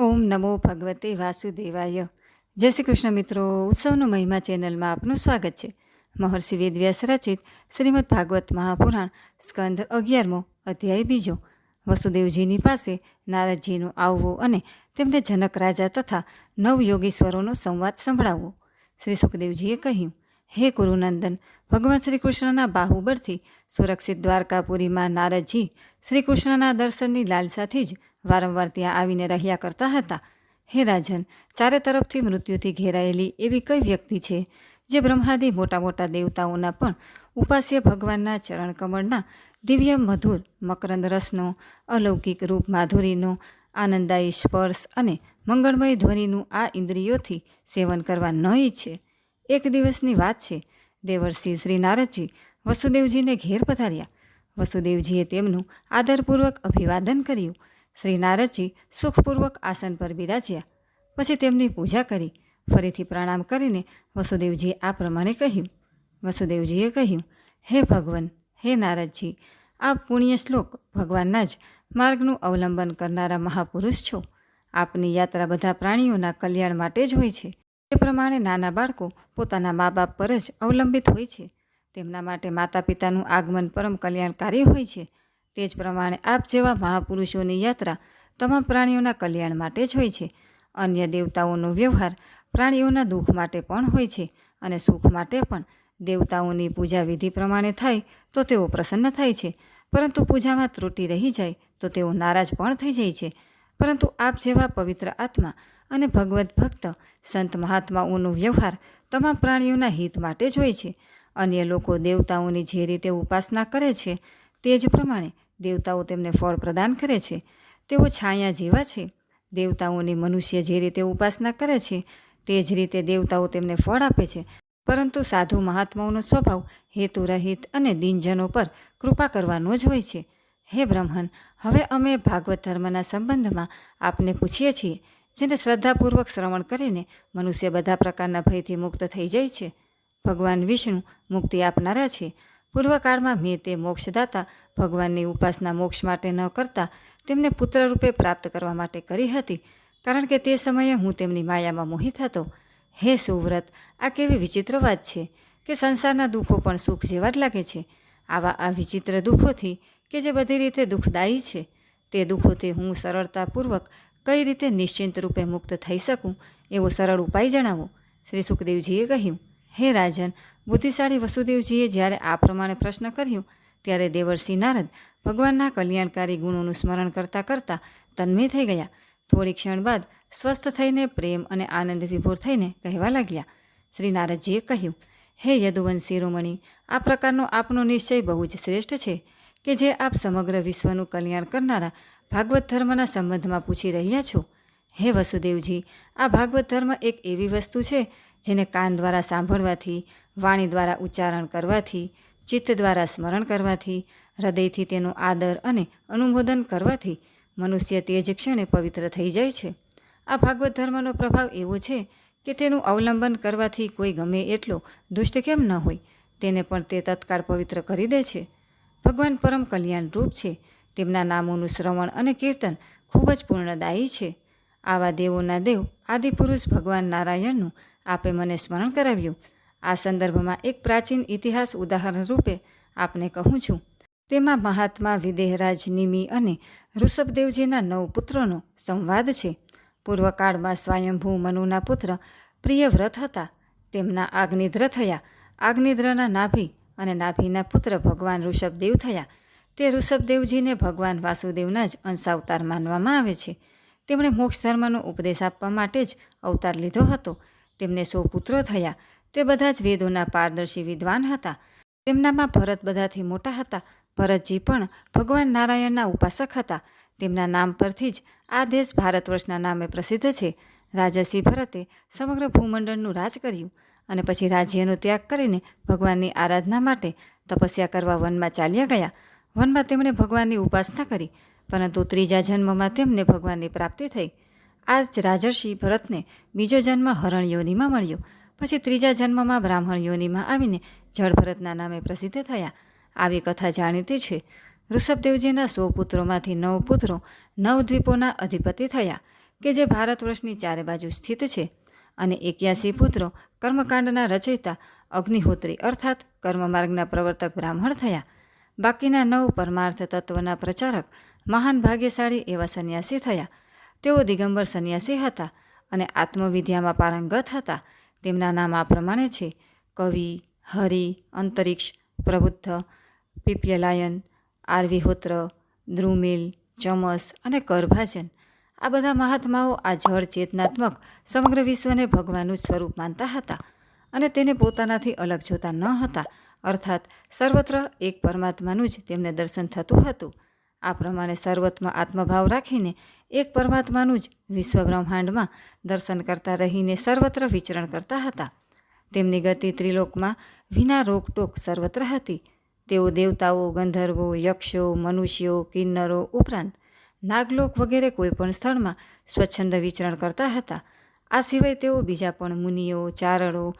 ઓમ નમો ભગવતે વાસુદેવાય. જય શ્રી કૃષ્ણ મિત્રો, ઉત્સવનો મહિમા ચેનલમાં આપનું સ્વાગત છે. મહર્ષિ વેદવ્યાસ રચિત શ્રીમદ ભાગવત મહાપુરાણ સ્કંધ અગિયારમો અધ્યાય બીજો. વસુદેવજીની પાસે નારદજીનો આવવો અને તેમને જનક રાજા તથા નવ યોગીશ્વરોનો સંવાદ સંભળાવવો. શ્રી સુખદેવજીએ કહ્યું, હે ગુરુનંદન, ભગવાન શ્રી કૃષ્ણના બાહુબળથી સુરક્ષિત દ્વારકાપુરીમાં નારદજી શ્રી કૃષ્ણના દર્શનની લાલસાથી જ વારંવાર ત્યાં આવીને રહ્યા કરતા હતા. હે રાજન, ચારે તરફથી મૃત્યુથી ઘેરાયેલી એવી કઈ વ્યક્તિ છે જે બ્રહ્માદિ મોટા મોટા દેવતાઓના પણ ઉપાસ્ય ભગવાનના ચરણ કમળના દિવ્ય મધુર મકરંદ રસનો, અલૌકિક રૂપ માધુરીનો આનંદદાયી સ્પર્શ અને મંગળમય ધ્વનિનું આ ઇન્દ્રિયોથી સેવન કરવા ન ઈચ્છે એક દિવસની વાત છે. દેવર્ષિ શ્રી નારદજી વસુદેવજીને ઘેર પધાર્યા. વસુદેવજીએ તેમનું આદરપૂર્વક અભિવાદન કર્યું. શ્રી નારદજી સુખપૂર્વક આસન પર બિરાજ્યા. પછી તેમની પૂજા કરી. ફરીથી પ્રણામ કરીને વસુદેવજીએ આ પ્રમાણે કહ્યું. વસુદેવજીએ કહ્યું, હે ભગવાન, હે નારદજી આપ પુણ્ય શ્લોક ભગવાનના જ માર્ગનું અવલંબન કરનારા મહાપુરુષ છો. આપની યાત્રા બધા પ્રાણીઓના કલ્યાણ માટે જ હોય છે. એ પ્રમાણે નાના બાળકો પોતાના મા બાપ પર જ અવલંબિત હોય છે. તેમના માટે માતા પિતાનું આગમન પરમ કલ્યાણકારી હોય છે. તે જ પ્રમાણે આપ જેવા મહાપુરુષોની યાત્રા તમામ પ્રાણીઓના કલ્યાણ માટે જ હોય છે. અન્ય દેવતાઓનો વ્યવહાર પ્રાણીઓના દુઃખ માટે પણ હોય છે અને સુખ માટે પણ. દેવતાઓની પૂજા વિધિ પ્રમાણે થાય તો તેઓ પ્રસન્ન થાય છે. પરંતુ પૂજામાં ત્રુટિ રહી જાય તો તેઓ નારાજ પણ થઈ જાય છે. પરંતુ આપ જેવા પવિત્ર આત્મા અને ભગવત ભક્ત, સંત મહાત્માઓનો વ્યવહાર તમામ પ્રાણીઓના હિત માટે જ હોય છે. અન્ય લોકો દેવતાઓની જે રીતે ઉપાસના કરે છે તે જ પ્રમાણે દેવતાઓ તેમને ફળ પ્રદાન કરે છે. તેઓ છાયા જેવા છે. દેવતાઓની મનુષ્ય જે રીતે ઉપાસના કરે છે, તે જ રીતે દેવતાઓ તેમને ફળ આપે છે. પરંતુ સાધુ મહાત્માઓનો સ્વભાવ હેતુરહિત અને દિનજનો પર કૃપા કરવાનો જ હોય છે. હે બ્રહ્મન હવે અમે ભાગવત ધર્મના સંબંધમાં આપને પૂછીએ છીએ, જેને શ્રદ્ધાપૂર્વક શ્રવણ કરીને મનુષ્ય બધા પ્રકારના ભયથી મુક્ત થઈ જાય છે. ભગવાન વિષ્ણુ મુક્તિ આપનારા છે. પૂર્વકાળમાં મેં તે મોક્ષદાતા ભગવાનની ઉપાસના મોક્ષ માટે ન કરતા તેમને પુત્ર રૂપે પ્રાપ્ત કરવા માટે કરી હતી, કારણ કે તે સમયે હું તેમની માયામાં મોહિત હતો. હે સુવ્રત, આ કેવી વિચિત્ર વાત છે કે સંસારના દુઃખો પણ સુખ જેવા જ લાગે છે. આવા આ વિચિત્ર દુઃખોથી કે જે બધી રીતે દુઃખદાયી છે, તે દુઃખોથી હું સરળતાપૂર્વક કઈ રીતે નિશ્ચિંત રૂપે મુક્ત થઈ શકું એવો સરળ ઉપાય જણાવો, શ્રી સુખદેવજીએ કહ્યું. હે રાજન, બુદ્ધિશાળી વસુદેવજીએ જ્યારે આ પ્રમાણે પ્રશ્ન કર્યો, ત્યારે દેવર્ષિ નારદ ભગવાનના કલ્યાણકારી ગુણોનું સ્મરણ કરતાં કરતાં તન્મય થઈ ગયા. થોડી ક્ષણ બાદ સ્વસ્થ થઈને પ્રેમ અને આનંદ વિભોર થઈને કહેવા લાગ્યા. શ્રી નારદજીએ કહ્યું, હે યદુવંશ શિરોમણી આ પ્રકારનો આપનો નિશ્ચય બહુ જ શ્રેષ્ઠ છે કે જે આપ સમગ્ર વિશ્વનું કલ્યાણ કરનારા ભાગવત ધર્મના સંબંધમાં પૂછી રહ્યા છો. હે વસુદેવજી, આ ભાગવત ધર્મ એક એવી વસ્તુ છે જેને કાન દ્વારા સાંભળવાથી, વાણી દ્વારા ઉચ્ચારણ કરવાથી, ચિત્ત દ્વારા સ્મરણ કરવાથી, હૃદયથી તેનો આદર અને અનુમોદન કરવાથી મનુષ્ય તે જ ક્ષણે પવિત્ર થઈ જાય છે. આ ભાગવત ધર્મનો પ્રભાવ એવો છે કે તેનું અવલંબન કરવાથી કોઈ ગમે એટલો દુષ્ટ કેમ ન હોય, તેને પણ તે તત્કાળ પવિત્ર કરી દે છે. ભગવાન પરમ કલ્યાણ રૂપ છે. તેમના નામોનું શ્રવણ અને કીર્તન ખૂબ જ પૂર્ણદાયી છે. આવા દેવોના દેવ આદિપુરુષ ભગવાન નારાયણનું આપે મને સ્મરણ કરાવ્યું. આ સંદર્ભમાં એક પ્રાચીન ઇતિહાસ ઉદાહરણ રૂપે આપને કહું છું. તેમાં મહાત્મા વિદેહરાજ નિમિ અને ઋષભદેવજીના નવ પુત્રોનો સંવાદ છે. પૂર્વકાળમાં સ્વયંભૂ મનુના પુત્ર પ્રિયવ્રત હતા. તેમના આગ્નિદ્ર થયા. આગ્નિદ્રના નાભી અને નાભીના પુત્ર ભગવાન ઋષભદેવ થયા. તે ઋષભદેવજીને ભગવાન વાસુદેવના જ અંશાવતાર માનવામાં આવે છે. તેમણે મોક્ષ ધર્મનો ઉપદેશ આપવા માટે જ અવતાર લીધો હતો. તેમને સો પુત્રો થયા. તે બધા જ વેદોના પારદર્શી વિદ્વાન હતા. તેમનામાં ભરત બધાથી મોટા હતા. ભરતજી પણ ભગવાન નારાયણના ઉપાસક હતા. તેમના નામ પરથી જ આ દેશ ભારત વર્ષના નામે પ્રસિદ્ધ છે. રાજસી ભરતે સમગ્ર ભૂમંડળનું રાજ કર્યું અને પછી રાજ્યનો ત્યાગ કરીને ભગવાનની આરાધના માટે તપસ્યા કરવા વનમાં ચાલ્યા ગયા. વનમાં તેમણે ભગવાનની ઉપાસના કરી, પરંતુ ત્રીજા જન્મમાં તેમને ભગવાનની પ્રાપ્તિ થઈ. આ જ રાજર્ષિ ભરતને બીજો જન્મ હરણ યોનિમાં મળ્યો. પછી ત્રીજા જન્મમાં બ્રાહ્મણ યોનિમાં આવીને જળભરતના નામે પ્રસિદ્ધ થયા. આવી કથા જાણીતી છે. ઋષભદેવજીના સો પુત્રોમાંથી નવ પુત્રો નવ દ્વીપોના અધિપતિ થયા, કે જે ભારત વર્ષની ચારે બાજુ સ્થિત છે. અને એક્યાસી પુત્રો કર્મકાંડના રચયિતા અગ્નિહોત્રી અર્થાત કર્મમાર્ગના પ્રવર્તક બ્રાહ્મણ થયા. બાકીના નવ પરમાર્થ તત્વના પ્રચારક મહાન ભાગ્યશાળી એવા સંન્યાસી થયા. તેઓ દિગંબર સંન્યાસી હતા અને આત્મવિદ્યામાં પારંગત હતા. તેમના નામ આ પ્રમાણે છે. કવિ, હરિ, અંતરિક્ષ, પ્રબુદ્ધ, પીપ્યલાયન, આરવીહોત્ર, દ્રુમિલ, ચમસ અને કરભાજન. આ બધા મહાત્માઓ આ જળ ચેતનાત્મક સમગ્ર વિશ્વને ભગવાનનું સ્વરૂપ માનતા હતા અને તેને પોતાનાથી અલગ જોતા ન હતા. અર્થાત, સર્વત્ર એક પરમાત્માનું જ તેમને દર્શન થતું હતું. આ પ્રમાણે સર્વત્મ આત્મભાવ રાખીને એક પરમાત્માનું જ વિશ્વ બ્રહ્માંડમાં દર્શન કરતા રહીને સર્વત્ર વિચરણ કરતા હતા. તેમની ગતિ ત્રિલોકમાં વિના રોકટોક સર્વત્ર હતી. તેઓ દેવતાઓ, ગંધર્વો, યક્ષો, મનુષ્યો, કિન્નરો ઉપરાંત નાગલોક વગેરે કોઈપણ સ્થળમાં સ્વચ્છંદ વિચરણ કરતા હતા. આ સિવાય તેઓ બીજા પણ મુનિઓ ચારણો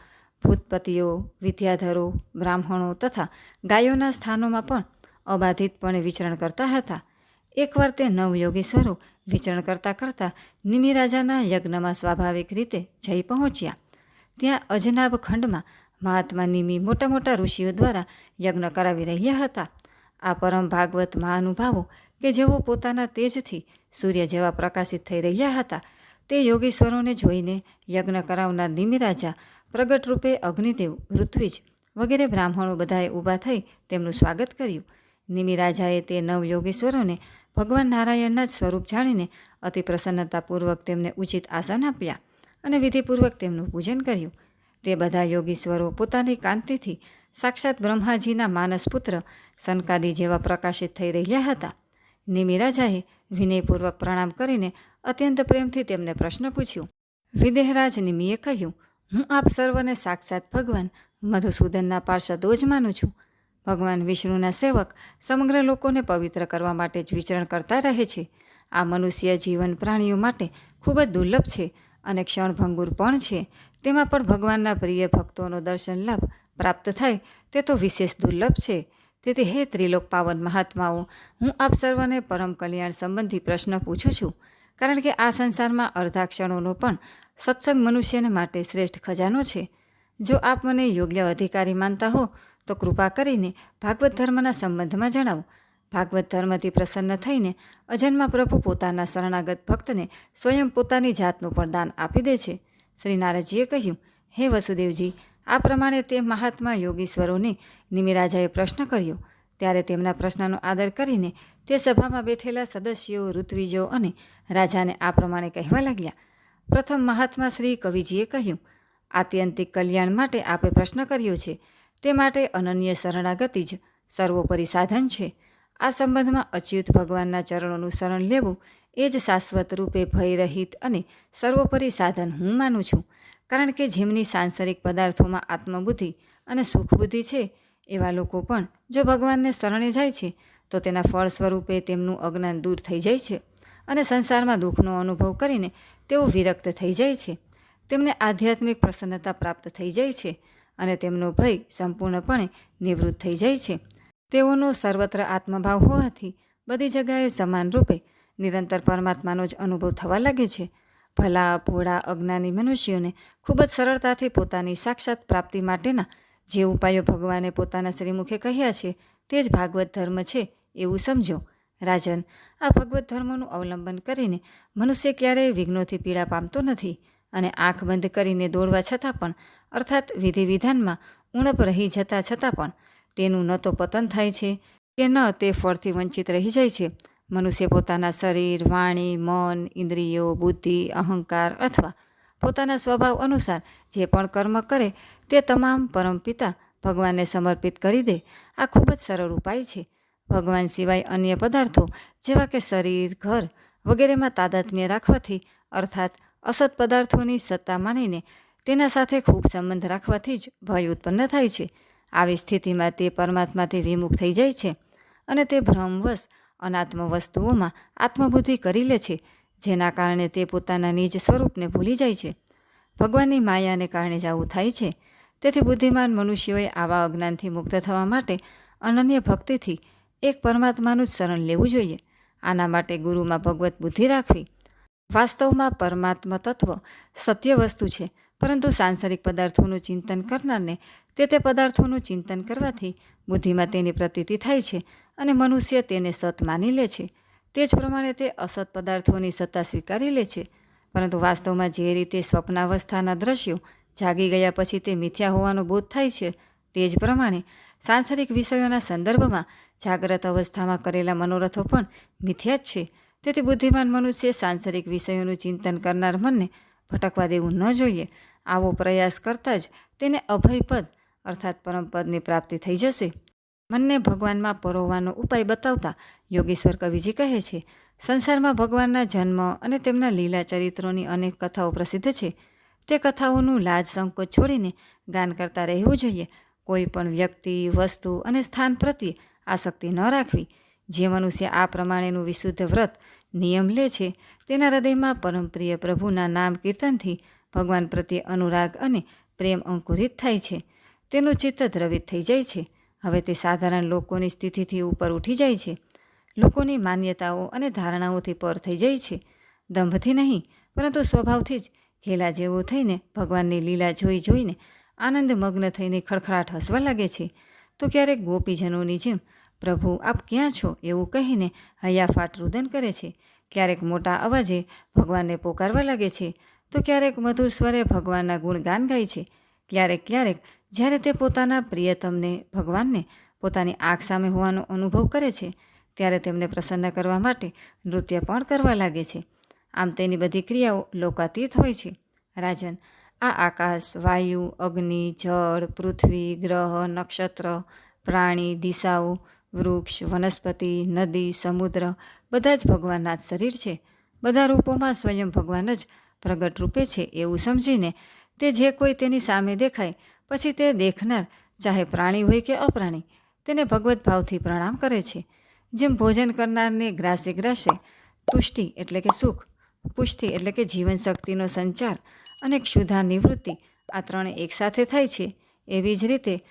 ભૂતપતિઓ, વિદ્યાધરો, બ્રાહ્મણો તથા ગાયોના સ્થાનોમાં પણ અબાધિતપણે વિચરણ કરતા હતા. એકવાર તે નવયોગેશ્વરો વિચરણ કરતાં કરતાં નિમિ રાજાના યજ્ઞમાં સ્વાભાવિક રીતે જઈ પહોંચ્યા. ત્યાં અજનાબ ખંડમાં મહાત્મા નિમિ મોટા મોટા ઋષિઓ દ્વારા યજ્ઞ કરાવી રહ્યા હતા. આ પરમ ભાગવત મહાનુભાવો કે જેઓ પોતાના તેજથી સૂર્ય જેવા પ્રકાશિત થઈ રહ્યા હતા, તે યોગેશ્વરોને જોઈને યજ્ઞ કરાવનાર નિમિરાજા પ્રગટ રૂપે અગ્નિદેવ, ઋત્વિજ વગેરે બ્રાહ્મણો બધાએ ઊભા થઈ તેમનું સ્વાગત કર્યું. નિમિરાજાએ તે નવ યોગેશ્વરોને ભગવાન નારાયણના જ સ્વરૂપ જાણીને અતિ પ્રસન્નતાપૂર્વક તેમને ઉચિત આસન આપ્યા અને વિધિપૂર્વક તેમનું પૂજન કર્યું. તે બધા યોગીશ્વરો પોતાની કાંતિથી સાક્ષાત બ્રહ્માજીના માનસપુત્ર સનકાદી જેવા પ્રકાશિત થઈ રહ્યા હતા. નિમિરાજાએ વિનયપૂર્વક પ્રણામ કરીને અત્યંત પ્રેમથી તેમને પ્રશ્ન પૂછ્યો. વિદેહરાજ નિમિએ કહ્યું, હું આપ સર્વને સાક્ષાત ભગવાન મધુસૂદનના પાર્ષદો જ માનું છું. ભગવાન વિષ્ણુના સેવક સમગ્ર લોકોને પવિત્ર કરવા માટે જ વિચરણ કરતા રહે છે. આ મનુષ્ય જીવન પ્રાણીઓ માટે ખૂબ જ દુર્લભ છે અને ક્ષણભંગુર પણ છે. તેમાં પણ ભગવાનના પ્રિય ભક્તોનો દર્શન લાભ પ્રાપ્ત થાય તે તો વિશેષ દુર્લભ છે. તેથી હે ત્રિલોક પાવન મહાત્માઓ, હું આપ સર્વને પરમ કલ્યાણ સંબંધી પ્રશ્ન પૂછું છું. કારણ કે આ સંસારમાં અર્ધા ક્ષણોનો પણ સત્સંગ મનુષ્યને માટે શ્રેષ્ઠ ખજાનો છે. જો આપ મને યોગ્ય અધિકારી માનતા હો તો કૃપા કરીને ભાગવત ધર્મના સંબંધમાં જણાવો. ભાગવત ધર્મથી પ્રસન્ન થઈને અજન્મા પ્રભુ પોતાના શરણાગત ભક્તને સ્વયં પોતાની જાતનું પણ દાન આપી દે છે. શ્રી નારદજીએ કહ્યું, હે વસુદેવજી, આ પ્રમાણે તે મહાત્મા યોગીશ્વરોને નિમિરાજાએ પ્રશ્ન કર્યો. ત્યારે તેમના પ્રશ્નનો આદર કરીને તે સભામાં બેઠેલા સદસ્યો, ઋત્વિજો અને રાજાને આ પ્રમાણે કહેવા લાગ્યા. પ્રથમ મહાત્મા શ્રી કવિજીએ કહ્યું, આત્યંતિક કલ્યાણ માટે આપે પ્રશ્ન કર્યો છે. તે માટે અનન્ય શરણાગતિ જ સર્વોપરી સાધન છે. આ સંબંધમાં અચ્યુત ભગવાનના ચરણોનું શરણ લેવું એ જ શાશ્વત રૂપે ભયરહિત અને સર્વોપરી સાધન હું માનું છું. કારણ કે જેમની સાંસારિક પદાર્થોમાં આત્મબુદ્ધિ અને સુખબુદ્ધિ છે, એવા લોકો પણ જો ભગવાનને શરણે જાય છે, તો તેના ફળ સ્વરૂપે તેમનું અજ્ઞાન દૂર થઈ જાય છે અને સંસારમાં દુઃખનો અનુભવ કરીને તેઓ વિરક્ત થઈ જાય છે. તેમને આધ્યાત્મિક પ્રસન્નતા પ્રાપ્ત થઈ જાય છે અને તેમનો ભય સંપૂર્ણપણે નિવૃત્ત થઈ જાય છે. તેઓનો સર્વત્ર આત્મભાવ હોવાથી બધી જગાએ સમાન રૂપે નિરંતર પરમાત્માનો જ અનુભવ થવા લાગે છે. ભલા, ભોળા, અજ્ઞાની મનુષ્યોને ખૂબ જ સરળતાથી પોતાની સાક્ષાત પ્રાપ્તિ માટેના જે ઉપાયો ભગવાને પોતાના શ્રીમુખે કહ્યા છે તે જ ભાગવત ધર્મ છે એવું સમજો. રાજન, આ ભગવત ધર્મનું અવલંબન કરીને મનુષ્ય ક્યારેય વિઘ્નોથી પીડા પામતો નથી. અને આંખ બંધ કરીને દોડવા છતાં પણ, અર્થાત વિધિ વિધાનમાં ઉણપ રહી જતાં છતાં પણ, તેનું ન તો પતન થાય છે, કે ન તે ફળથી વંચિત રહી જાય છે. મનુષ્ય પોતાના શરીર, વાણી, મન, ઇન્દ્રિયો, બુદ્ધિ, અહંકાર અથવા પોતાના સ્વભાવ અનુસાર જે પણ કર્મ કરે તે તમામ પરમપિતા ભગવાનને સમર્પિત કરી દે. આ ખૂબ જ સરળ ઉપાય છે. ભગવાન સિવાય અન્ય પદાર્થો જેવા કે શરીર, ઘર વગેરેમાં તાદાત્મ્ય રાખવાથી, અર્થાત અસત પદાર્થોની સત્તા માનીને તેના સાથે ખૂબ સંબંધ રાખવાથી જ ભય ઉત્પન્ન થાય છે. આવી સ્થિતિમાં તે પરમાત્માથી વિમુખ થઈ જાય છે અને તે ભ્રમવશ, અનાત્મ વસ્તુઓમાં આત્મબુદ્ધિ કરી લે છે, જેના કારણે તે પોતાના નિજ સ્વરૂપને ભૂલી જાય છે. ભગવાનની માયાને કારણે જ આવું થાય છે. તેથી બુદ્ધિમાન મનુષ્યોએ આવા અજ્ઞાનથી મુક્ત થવા માટે અનન્ય ભક્તિથી એક પરમાત્માનું જ શરણ લેવું જોઈએ. આના માટે ગુરુમાં ભગવત બુદ્ધિ રાખવી વાસ્તવમાં પરમાત્મા તત્વ સત્ય વસ્તુ છે, પરંતુ સાંસારિક પદાર્થોનું ચિંતન કરનારને તે તે પદાર્થોનું ચિંતન કરવાથી બુદ્ધિમાં તેની પ્રતીતિ થાય છે અને મનુષ્ય તેને સત માની લે છે. તે જ પ્રમાણે તે અસત પદાર્થોની સત્તા સ્વીકારી લે છે, પરંતુ વાસ્તવમાં જે રીતે સ્વપ્નાવસ્થાના દ્રશ્યો જાગી ગયા પછી તે મિથ્યા હોવાનો બોધ થાય છે, તે જ પ્રમાણે સાંસારિક વિષયોના સંદર્ભમાં જાગ્રત અવસ્થામાં કરેલા મનોરથો પણ મિથ્યા જ છે. તેથી બુદ્ધિમાન મનુષ્ય સાંસારિક વિષયોનું ચિંતન કરનાર મનને ભટકવા દેવું ન જોઈએ. આવો પ્રયાસ કરતાં જ તેને અભયપદ અર્થાત પરમપદની પ્રાપ્તિ થઈ જશે. મનને ભગવાનમાં પરોવવાનો ઉપાય બતાવતા યોગેશ્વર કવિજી કહે છે, સંસારમાં ભગવાનના જન્મ અને તેમના લીલા ચરિત્રોની અનેક કથાઓ પ્રસિદ્ધ છે. તે કથાઓનું લાજ સંકોચ છોડીને ગાન કરતા રહેવું જોઈએ. કોઈ પણ વ્યક્તિ, વસ્તુ અને સ્થાન પ્રત્યે આસક્તિ ન રાખવી. જે મનુષ્ય આ પ્રમાણેનું વિશુદ્ધ વ્રત નિયમ લે છે, તેના હૃદયમાં પરમપ્રિય પ્રભુના નામ કીર્તનથી ભગવાન પ્રત્યે અનુરાગ અને પ્રેમ અંકુરિત થાય છે. તેનું ચિત્ત દ્રવિત થઈ જાય છે. હવે તે સાધારણ લોકોની સ્થિતિથી ઉપર ઉઠી જાય છે. લોકોની માન્યતાઓ અને ધારણાઓથી પર થઈ જાય છે. દંભથી નહીં, પરંતુ સ્વભાવથી જ હેલા જેવો થઈને ભગવાનની લીલા જોઈ જોઈને આનંદ મગ્ન થઈને ખડખડાટ હસવા લાગે છે. તો ક્યારેક ગોપીજનોની જેમ પ્રભુ, આપ ક્યાં છો? એવું કહીને હૈયાફાટ રુદન કરે છે. ક્યારેક મોટા અવાજે ભગવાનને પોકારવા લાગે છે. તો ક્યારેક મધુર સ્વરે ભગવાનના ગુણગાન ગાય છે. ક્યારેક ક્યારેક જ્યારે તે પોતાના પ્રિયતમને, ભગવાનને પોતાની આંખ સામે હોવાનો અનુભવ કરે છે, ત્યારે તેમને પ્રસન્ન કરવા માટે નૃત્ય પણ કરવા લાગે છે. આમ તેની બધી ક્રિયાઓ લોકાતીત હોય છે. રાજન, આ આકાશ, વાયુ, અગ્નિ, જળ, પૃથ્વી, ગ્રહ, નક્ષત્ર, પ્રાણી, દિશાઓ વૃક્ષ, વનસ્પતિ, નદી, સમુદ્ર, બધા જ ભગવાનના જ શરીર છે. બધા રૂપોમાં સ્વયં ભગવાન જ પ્રગટ રૂપે છે એવું સમજીને તે જે કોઈ તેની સામે દેખાય, પછી તે દેખનાર, ચાહે પ્રાણી હોય કે અપ્રાણી, તેને ભગવત ભાવથી પ્રણામ કરે છે. જેમ ભોજન કરનારને ગ્રાસે ગ્રાસે તુષ્ટિ એટલે કે સુખ, પુષ્ટિ એટલે કે જીવન શક્તિનો સંચાર અને ક્ષુધા નિવૃત્તિ આ ત્રણે એકસાથે થાય છે. એવી જ રીતે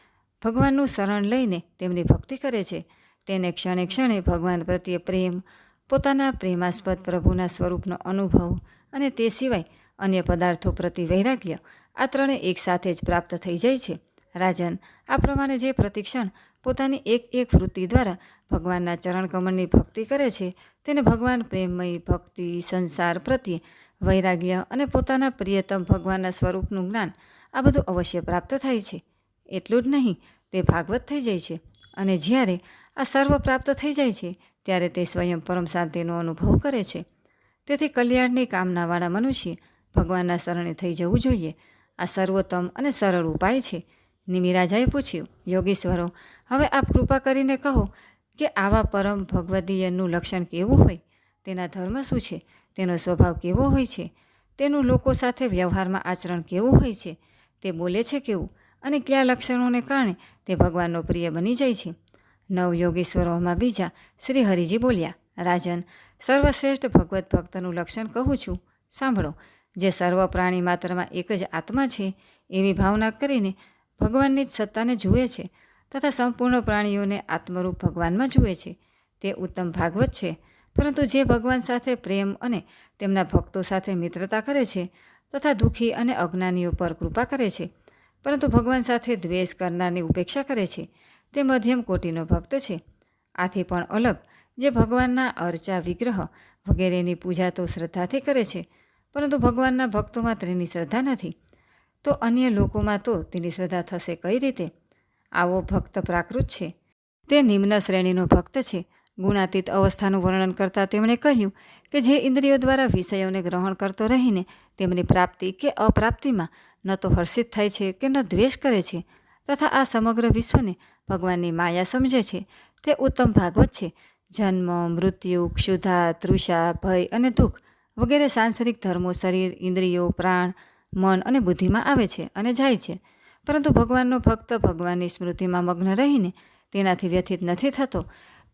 ભગવાનનું શરણ લઈને તેમની ભક્તિ કરે છે. તેને ક્ષણે ક્ષણે ભગવાન પ્રત્યે પ્રેમ, પોતાના પ્રેમાસ્પદ પ્રભુના સ્વરૂપનો અનુભવ અને તે સિવાય અન્ય પદાર્થો પ્રતિ વૈરાગ્ય આ ત્રણે એકસાથે જ પ્રાપ્ત થઈ જાય છે. રાજન, આ પ્રમાણે જે પ્રતિક્ષણ પોતાની એક એક વૃત્તિ દ્વારા ભગવાનના ચરણકમળની ભક્તિ કરે છે, તેને ભગવાન પ્રેમમય ભક્તિ સંસાર પ્રત્યે વૈરાગ્ય અને પોતાના પ્રિયતમ ભગવાનના સ્વરૂપનું જ્ઞાન આ બધું અવશ્ય પ્રાપ્ત થાય છે. એટલું જ નહીં, તે ભાગવત થઈ જાય છે. અને જ્યારે આ સર્વ પ્રાપ્ત થઈ જાય છે, ત્યારે તે સ્વયં પરમ શાંતિનો અનુભવ કરે છે. તેથી કલ્યાણની કામનાવાળા મનુષ્ય ભગવાનના શરણે થઈ જવું જોઈએ. આ સર્વોત્તમ અને સરળ ઉપાય છે. નિમિરાજાએ પૂછ્યું, યોગેશ્વરો, હવે આપ કૃપા કરીને કહો કે આવા પરમ ભગવદીયનું લક્ષણ કેવું હોય? તેના ધર્મ શું છે? તેનો સ્વભાવ કેવો હોય છે? તેનું લોકો સાથે વ્યવહારમાં આચરણ કેવું હોય છે? તે બોલે છે કેવું? અને કયા લક્ષણોને કારણે તે ભગવાનનો પ્રિય બની જાય છે. નવ યોગેશ્વરોમાં બીજા શ્રી હરિજી બોલ્યા, રાજન, સર્વશ્રેષ્ઠ ભગવત ભક્તનું લક્ષણ કહું છું. સાંભળો, જે સર્વ પ્રાણી માત્રમાં એક જ આત્મા છે, એવી ભાવના કરીને ભગવાનની જ સત્તાને જુએ છે તથા સંપૂર્ણ પ્રાણીઓને આત્મરૂપ ભગવાનમાં જુએ છે. તે ઉત્તમ ભાગવત છે, પરંતુ જે ભગવાન સાથે પ્રેમ અને તેમના ભક્તો સાથે મિત્રતા કરે છે તથા દુઃખી અને અજ્ઞાનીઓ પર કૃપા કરે છે પરંતુ ભગવાન સાથે દ્વેષ કરનારની ઉપેક્ષા કરે છે. તે મધ્યમ કોટીનો ભક્ત છે. આથી પણ અલગ, જે ભગવાનના અર્ચા વિગ્રહ વગેરેની પૂજા તો શ્રદ્ધાથી કરે છે, પરંતુ ભગવાનના ભક્તોમાં તેની શ્રદ્ધા નથી. તો અન્ય લોકોમાં તો તેની શ્રદ્ધા થશે કઈ રીતે? આવો ભક્ત પ્રાકૃત છે. તે નિમ્ન શ્રેણીનો ભક્ત છે. ગુણાતીત અવસ્થાનું વર્ણન કરતાં તેમણે કહ્યું કે જે ઇન્દ્રિયો દ્વારા વિષયોને ગ્રહણ કરતો રહીને તેમની પ્રાપ્તિ કે અપ્રાપ્તિમાં ન તો હર્ષિત થાય છે કે ન દ્વેષ કરે છે, તથા આ સમગ્ર વિશ્વને ભગવાનની માયા સમજે છે. તે ઉત્તમ ભાગવત છે. જન્મ, મૃત્યુ, ક્ષુધા, તૃષા, ભય અને દુઃખ વગેરે સાંસારિક ધર્મો શરીર, ઇન્દ્રિયો, પ્રાણ, મન અને બુદ્ધિમાં આવે છે અને જાય છે. પરંતુ ભગવાનનો ભક્ત ભગવાનની સ્મૃતિમાં મગ્ન રહીને તેનાથી વ્યથિત નથી થતો.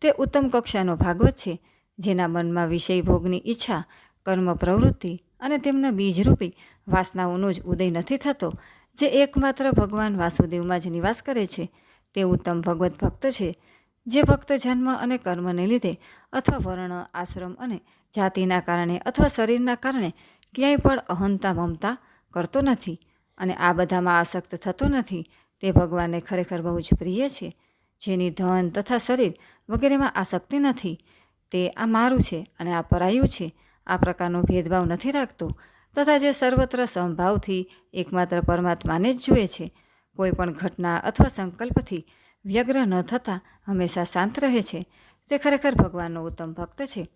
તે ઉત્તમ કક્ષાનો ભાગવત છે, જેના મનમાં વિષય ભોગની ઈચ્છા, કર્મ પ્રવૃત્તિ અને તેમના બીજરૂપી વાસનાઓનો જ ઉદય નથી થતો, જે એકમાત્ર ભગવાન વાસુદેવમાં જ નિવાસ કરે છે. તે ઉત્તમ ભગવત ભક્ત છે, જે ભક્ત જન્મ અને કર્મને લીધે અથવા વર્ણ, આશ્રમ અને જાતિના કારણે અથવા શરીરના કારણે ક્યાંય પણ અહંતા મમતા કરતો નથી અને આ બધામાં આસક્ત થતો નથી. તે ભગવાનને ખરેખર બહુ જ પ્રિય છે, જેની ધન તથા શરીર વગેરેમાં આસક્તિ નથી. તે આ મારું છે અને આ પરાયું છે. આ પ્રકારનો ભેદભાવ નથી રાખતો. તથા જે સર્વત્ર સમભાવથી એકમાત્ર પરમાત્માને જ જુએ છે. કોઈ પણ ઘટના અથવા સંકલ્પથી વ્યગ્ર ન થતાં હંમેશા શાંત રહે છે. તે ખરેખર ભગવાનનો ઉત્તમ ભક્ત છે.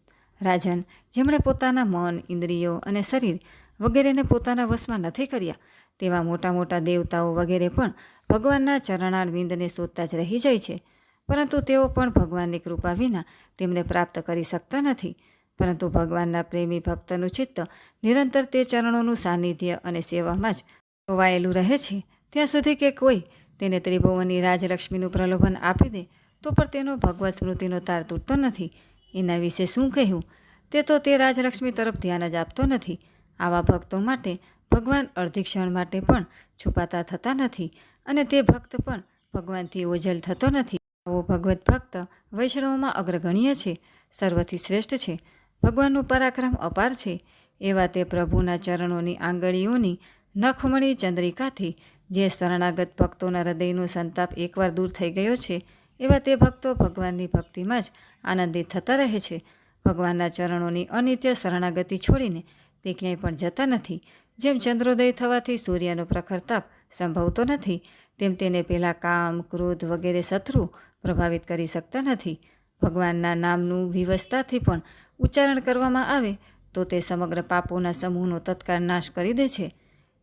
રાજન, જેમણે પોતાના મન, ઇન્દ્રિયો અને શરીર વગેરેને પોતાના વશમાં નથી કર્યા, તેવા મોટા મોટા દેવતાઓ વગેરે પણ ભગવાનના ચરણારવિંદને શોધતા જ રહી જાય છે. પરંતુ તેઓ પણ ભગવાનની કૃપા વિના તેમને પ્રાપ્ત કરી શકતા નથી. પરંતુ ભગવાનના પ્રેમી ભક્તનું ચિત્ત નિરંતર તે ચરણોનું સાનિધ્ય અને સેવામાં જ રોવાયેલું રહે છે. ત્યાં સુધી કે કોઈ તેને ત્રિભુવનની રાજલક્ષ્મીનું પ્રલોભન આપી દે, તો પણ તેનો ભગવત સ્મૃતિનો તાર તૂટતો નથી. એના વિશે શું કહેવું? તે તો તે રાજલક્ષ્મી તરફ ધ્યાન જ આપતો નથી. આવા ભક્તો માટે ભગવાન અડધી ક્ષણ માટે પણ છુપાતા થતા નથી અને તે ભક્ત પણ ભગવાનથી ઓજલ થતો નથી. આવો ભગવત ભક્ત વૈષ્ણવમાં અગ્રગણ્ય છે, સર્વથી શ્રેષ્ઠ છે. ભગવાનનું પરાક્રમ અપાર છે, એવા તે પ્રભુના ચરણોની આંગળીઓની નખમણી ચંદ્રિકાથી, જે શરણાગત ભક્તોના હૃદયનો સંતાપ એકવાર દૂર થઈ ગયો છે, એવા તે ભક્તો ભગવાનની ભક્તિમાં જ આનંદિત થતા રહે છે. ભગવાનના ચરણોની અનિત્ય શરણાગતિ છોડીને તે ક્યાંય પણ જતા નથી. જેમ ચંદ્રોદય થવાથી સૂર્યનો પ્રખર તાપ સંભવતો નથી, તેમ તેને પેલા કામ, ક્રોધ વગેરે શત્રુ પ્રભાવિત કરી શકતા નથી. ભગવાનના નામનું વિવસ્થાથી પણ ઉચ્ચારણ કરવામાં આવે, તો તે સમગ્ર પાપોના સમૂહનો તત્કાળ નાશ કરી દે છે.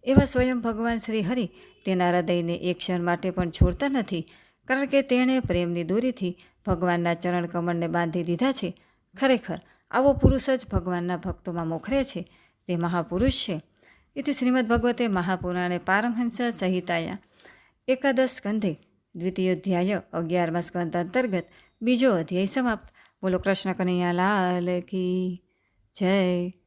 એવા સ્વયં ભગવાન શ્રી હરિ તેના હૃદયને એક ક્ષણ માટે પણ છોડતા નથી, કારણ કે તેણે પ્રેમની દોરીથી ભગવાનના ચરણ કમળને બાંધી દીધા છે. ખરેખર, આવો પુરુષ જ ભગવાનના ભક્તોમાં મોખરે છે. તે મહાપુરુષ છે. એથી શ્રીમદ ભગવતે મહાપુરાણે પારમહંસ સહિતાયા એકાદશ સ્કંધે દ્વિતીયોધ્યાય અગિયારમા સ્કંધ અંતર્ગત બીજો અધ્યાય સમાપ્ત. બોલો કૃષ્ણ કનૈયા લાલ કી જય.